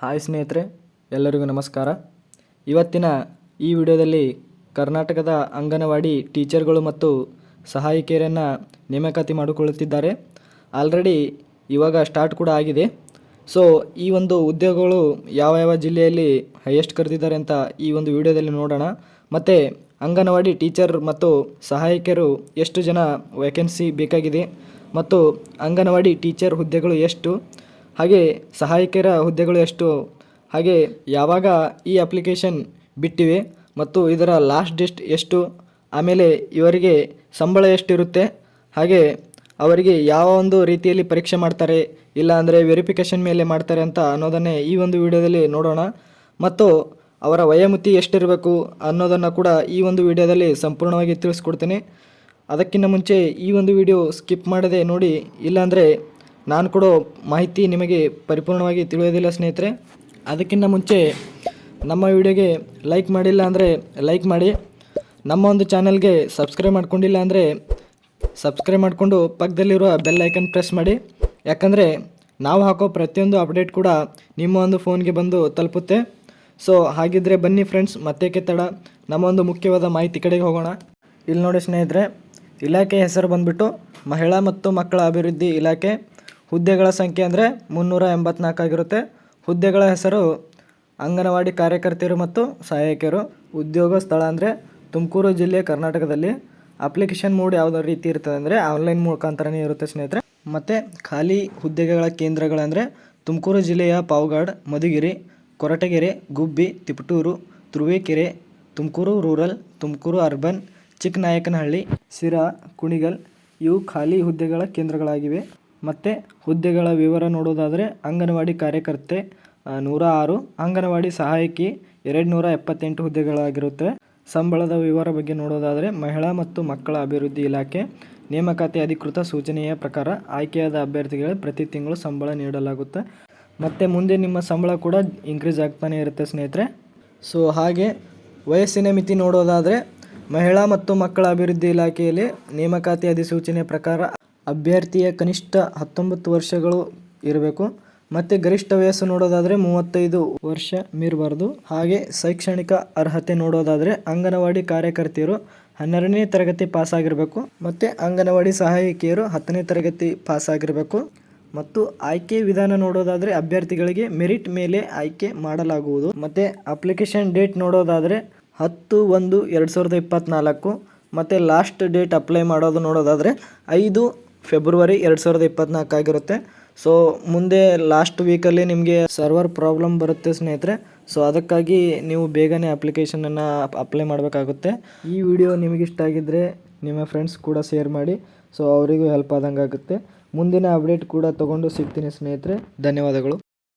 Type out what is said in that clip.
Hi ಸ್ನೇಹಿತರೆ, ಎಲ್ಲರಿಗೂ ನಮಸ್ಕಾರ. ಇವತ್ತಿನ ಈ ವಿಡಿಯೋದಲ್ಲಿ ಕರ್ನಾಟಕದ ಅಂಗನವಾಡಿ ಟೀಚರ್ಗಳು ಮತ್ತು ಸಹಾಯಕಿಯರನ್ನು ನೇಮಕಾತಿ ಮಾಡಿಕೊಳ್ಳುತ್ತಿದ್ದಾರೆ. ಆಲ್ರೆಡಿ ಇವಾಗ ಸ್ಟಾರ್ಟ್ ಕೂಡ ಆಗಿದೆ. ಸೊ ಈ ಒಂದು ಉದ್ಯೋಗಗಳು ಯಾವ ಯಾವ ಜಿಲ್ಲೆಯಲ್ಲಿ ಹೈಯೆಸ್ಟ್ ಕರೆದಿದ್ದಾರೆ ಅಂತ ಈ ಒಂದು ವಿಡಿಯೋದಲ್ಲಿ ನೋಡೋಣ. ಮತ್ತು ಅಂಗನವಾಡಿ ಟೀಚರ್ ಮತ್ತು ಸಹಾಯಕಿಯರು ಎಷ್ಟು ಜನ ವೇಕೆನ್ಸಿ ಬೇಕಾಗಿದೆ ಮತ್ತು ಅಂಗನವಾಡಿ ಟೀಚರ್ ಹುದ್ದೆಗಳು ಎಷ್ಟು? ಹಾಗೆ ಸಹಾಯಕರ ಹುದ್ದೆಗಳು ಎಷ್ಟು? ಹಾಗೆ ಯಾವಾಗ ಈ ಅಪ್ಲಿಕೇಶನ್ ಬಿಟ್ಟಿವೆ ಮತ್ತು ಇದರ ಲಾಸ್ಟ್ ಡೇಟ್ ಎಷ್ಟು? ಆಮೇಲೆ ಇವರಿಗೆ ಸಂಬಳ ಎಷ್ಟಿರುತ್ತೆ? ಹಾಗೆ ಅವರಿಗೆ ಯಾವ ಒಂದು ರೀತಿಯಲ್ಲಿ ಪರೀಕ್ಷೆ ಮಾಡ್ತಾರೆ, ಇಲ್ಲ ಅಂದರೆ ವೆರಿಫಿಕೇಷನ್ ಮೇಲೆ ಮಾಡ್ತಾರೆ ಅಂತ ಅನ್ನೋದನ್ನೇ ಈ ಒಂದು ವಿಡಿಯೋದಲ್ಲಿ ನೋಡೋಣ. ಮತ್ತು ಅವರ ವಯೋಮಿತಿ ಎಷ್ಟಿರಬೇಕು ಅನ್ನೋದನ್ನು ಕೂಡ ಈ ಒಂದು ವಿಡಿಯೋದಲ್ಲಿ ಸಂಪೂರ್ಣವಾಗಿ ತಿಳಿಸ್ಕೊಡ್ತೀನಿ. ಅದಕ್ಕಿಂತ ಮುಂಚೆ ಈ ಒಂದು ವಿಡಿಯೋ ಸ್ಕಿಪ್ ಮಾಡದೆ ನೋಡಿ, ಇಲ್ಲಾಂದರೆ ನಾನು ಕೊಡೋ ಮಾಹಿತಿ ನಿಮಗೆ ಪರಿಪೂರ್ಣವಾಗಿ ತಿಳಿಯೋದಿಲ್ಲ ಸ್ನೇಹಿತರೆ. ಅದಕ್ಕಿಂತ ಮುಂಚೆ ನಮ್ಮ ವಿಡಿಯೋಗೆ ಲೈಕ್ ಮಾಡಿಲ್ಲ ಅಂದರೆ ಲೈಕ್ ಮಾಡಿ. ನಮ್ಮ ಒಂದು ಚಾನಲ್ಗೆ ಸಬ್ಸ್ಕ್ರೈಬ್ ಮಾಡ್ಕೊಂಡಿಲ್ಲ ಅಂದರೆ ಸಬ್ಸ್ಕ್ರೈಬ್ ಮಾಡಿಕೊಂಡು ಪಕ್ಕದಲ್ಲಿರುವ ಬೆಲ್ ಐಕನ್ ಪ್ರೆಸ್ ಮಾಡಿ. ಯಾಕಂದರೆ ನಾವು ಹಾಕೋ ಪ್ರತಿಯೊಂದು ಅಪ್ಡೇಟ್ ಕೂಡ ನಿಮ್ಮ ಒಂದು ಫೋನ್ಗೆ ಬಂದು ತಲುಪುತ್ತೆ. ಸೊ ಹಾಗಿದ್ದರೆ ಬನ್ನಿ ಫ್ರೆಂಡ್ಸ್, ಮತ್ತೇಕೆ ತಡ. ನಮ್ಮ ಒಂದು ಮುಖ್ಯವಾದ ಮಾಹಿತಿ ಕಡೆಗೆ ಹೋಗೋಣ. ಇಲ್ಲಿ ನೋಡಿ ಸ್ನೇಹಿತರೆ, ಇಲಾಖೆ ಹೆಸರು ಬಂದುಬಿಟ್ಟು ಮಹಿಳಾ ಮತ್ತು ಮಕ್ಕಳ ಅಭಿವೃದ್ಧಿ ಇಲಾಖೆ. ಹುದ್ದೆಗಳ ಸಂಖ್ಯೆ ಅಂದರೆ ಮುನ್ನೂರ ಎಂಬತ್ನಾಲ್ಕು ಆಗಿರುತ್ತೆ. ಹುದ್ದೆಗಳ ಹೆಸರು ಅಂಗನವಾಡಿ ಕಾರ್ಯಕರ್ತೆಯರು ಮತ್ತು ಸಹಾಯಕಿಯರು, ಉದ್ಯೋಗ ಸ್ಥಳ ಅಂದರೆ ತುಮಕೂರು ಜಿಲ್ಲೆ ಕರ್ನಾಟಕದಲ್ಲಿ. ಅಪ್ಲಿಕೇಶನ್ ಮೋಡ್ ಯಾವುದೋ ರೀತಿ ಇರ್ತದೆ ಅಂದರೆ ಆನ್ಲೈನ್ ಮುಖಾಂತರನೇ ಇರುತ್ತೆ ಸ್ನೇಹಿತರೆ. ಮತ್ತು ಖಾಲಿ ಹುದ್ದೆಗಳ ಕೇಂದ್ರಗಳಂದರೆ ತುಮಕೂರು ಜಿಲ್ಲೆಯ ಪಾವಗಾಡ್, ಮಧುಗಿರಿ, ಕೊರಟಗೆರೆ, ಗುಬ್ಬಿ, ತಿಪಟೂರು, ತುರುವೇಕೆರೆ, ತುಮಕೂರು ರೂರಲ್, ತುಮಕೂರು ಅರ್ಬನ್, ಚಿಕ್ಕನಾಯಕನಹಳ್ಳಿ ಸಿರಾ ಕುಣಿಗಲ್ ಇವು ಖಾಲಿ ಹುದ್ದೆಗಳ ಕೇಂದ್ರಗಳಾಗಿವೆ. ಮತ್ತು ಹುದ್ದೆಗಳ ವಿವರ ನೋಡೋದಾದರೆ ಅಂಗನವಾಡಿ ಕಾರ್ಯಕರ್ತೆ ನೂರ ಆರು ಅಂಗನವಾಡಿ ಸಹಾಯಕಿ ಎರಡು ನೂರ ಎಪ್ಪತ್ತೆಂಟು ಹುದ್ದೆಗಳಾಗಿರುತ್ತವೆ ಸಂಬಳದ ವಿವರ ಬಗ್ಗೆ ನೋಡೋದಾದರೆ ಮಹಿಳಾ ಮತ್ತು ಮಕ್ಕಳ ಅಭಿವೃದ್ಧಿ ಇಲಾಖೆ, ನೇಮಕಾತಿ ಅಧಿಕೃತ ಸೂಚನೆಯ ಪ್ರಕಾರ ಆಯ್ಕೆಯಾದ ಅಭ್ಯರ್ಥಿಗಳಿಗೆ ಪ್ರತಿ ತಿಂಗಳು ಸಂಬಳ ನೀಡಲಾಗುತ್ತೆ. ಮತ್ತು ಮುಂದೆ ನಿಮ್ಮ ಸಂಬಳ ಕೂಡ ಇನ್ಕ್ರೀಸ್ ಆಗ್ತಾನೆ ಇರುತ್ತೆ ಸ್ನೇಹಿತರೆ. ಸೊ ಹಾಗೆ ವಯಸ್ಸಿನ ಮಿತಿ ನೋಡೋದಾದರೆ ಮಹಿಳಾ ಮತ್ತು ಮಕ್ಕಳ ಅಭಿವೃದ್ಧಿ ಇಲಾಖೆಯಲ್ಲಿ ನೇಮಕಾತಿ ಅಧಿಸೂಚನೆ ಪ್ರಕಾರ ಅಭ್ಯರ್ಥಿಯ ಕನಿಷ್ಠ ಹತ್ತೊಂಬತ್ತು ವರ್ಷಗಳು ಇರಬೇಕು. ಮತ್ತು ಗರಿಷ್ಠ ವಯಸ್ಸು ನೋಡೋದಾದರೆ ಮೂವತ್ತೈದು ವರ್ಷ ಮೀರಬಾರ್ದು. ಹಾಗೆ ಶೈಕ್ಷಣಿಕ ಅರ್ಹತೆ ನೋಡೋದಾದರೆ ಅಂಗನವಾಡಿ ಕಾರ್ಯಕರ್ತೆಯರು ಹನ್ನೆರಡನೇ ತರಗತಿ ಪಾಸಾಗಿರಬೇಕು. ಮತ್ತು ಅಂಗನವಾಡಿ ಸಹಾಯಕಿಯರು ಹತ್ತನೇ ತರಗತಿ ಪಾಸಾಗಿರಬೇಕು. ಮತ್ತು ಆಯ್ಕೆ ವಿಧಾನ ನೋಡೋದಾದರೆ ಅಭ್ಯರ್ಥಿಗಳಿಗೆ ಮೆರಿಟ್ ಮೇಲೆ ಆಯ್ಕೆ ಮಾಡಲಾಗುವುದು. ಮತ್ತು ಅಪ್ಲಿಕೇಶನ್ ಡೇಟ್ ನೋಡೋದಾದರೆ ಹತ್ತು ಒಂದು ಎರಡು ಸಾವಿರದ ಇಪ್ಪತ್ತ್ನಾಲ್ಕು ಮತ್ತು ಲಾಸ್ಟ್ ಡೇಟ್ ಅಪ್ಲೈ ಮಾಡೋದು ನೋಡೋದಾದರೆ ಐದು ಫೆಬ್ರವರಿ ಎರಡು ಸಾವಿರದ ಇಪ್ಪತ್ತ್ನಾಲ್ಕು ಆಗಿರುತ್ತೆ. ಸೊ ಮುಂದೆ ಲಾಸ್ಟ್ ವೀಕಲ್ಲಿ ನಿಮಗೆ ಸರ್ವರ್ ಪ್ರಾಬ್ಲಮ್ ಬರುತ್ತೆ ಸ್ನೇಹಿತರೆ. ಸೊ ಅದಕ್ಕಾಗಿ ನೀವು ಬೇಗನೆ ಅಪ್ಲಿಕೇಶನನ್ನು ಅಪ್ಲೈ ಮಾಡಬೇಕಾಗುತ್ತೆ. ಈ ವಿಡಿಯೋ ನಿಮಗೆ ಇಷ್ಟ ಆಗಿದ್ದರೆ ನಿಮ್ಮ ಫ್ರೆಂಡ್ಸ್ ಕೂಡ ಶೇರ್ ಮಾಡಿ. ಸೊ ಅವರಿಗೂ ಹೆಲ್ಪ್ ಆದಂಗೆ ಆಗುತ್ತೆ ಮುಂದಿನ ಅಪ್ಡೇಟ್ ಕೂಡ ತೊಗೊಂಡು ಸಿಗ್ತೀನಿ ಸ್ನೇಹಿತರೆ. ಧನ್ಯವಾದಗಳು.